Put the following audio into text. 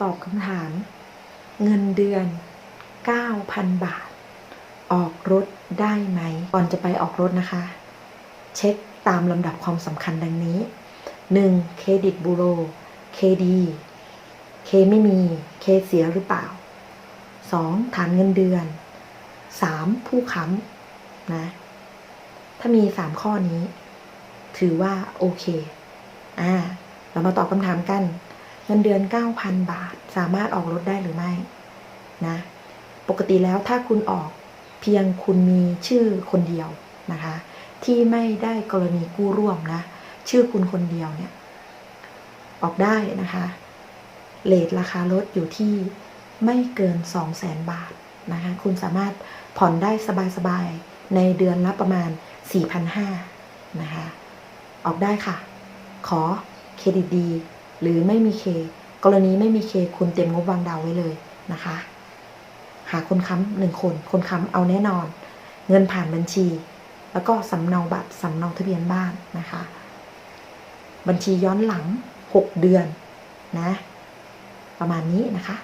ตอบคำถาม เงินเดือน 9,000 บาท ออกรถได้ไหม ก่อนจะไปออกรถนะคะ เช็คตามลำดับความสำคัญดังนี้ 1. เครดิตบูโร เคดีเคไม่มี เคเสียหรือเปล่า 2. ฐานเงินเดือน 3. ผู้ค้ำนะ ถ้ามี 3 ข้อนี้ ถือว่าโอเค อ่า เรามาตอบคำถามกัน เงินเดือน 9,000 บาท สามารถออกรถได้หรือไม่นะปกติแล้วถ้าคุณออกเพียงคุณมีชื่อคนเดียวนะคะ ที่ไม่ได้กรณีกู้ร่วมนะชื่อคุณคนเดียวเนี่ยออกได้นะคะเลทราคารถอยู่ที่ไม่เกิน 2 0 0แสนบาทนะคะคุณสามารถผ่อนได้สบายๆ ในเดือนละประมาณ 4,500นะคะออกได้ค่ะ ขอเครดิตดี หรือไม่มีเคกรณีไม่มีเคคุณเต็มงบวางดาวไว้เลยนะคะ หาคนค้ำหนึ่งคน คนค้ำเอาแน่นอน เงินผ่านบัญชี แล้วก็สำเนาบัตรสำเนาทะเบียนบ้านนะคะ บัญชีย้อนหลัง 6 เดือนนะ ประมาณนี้นะคะ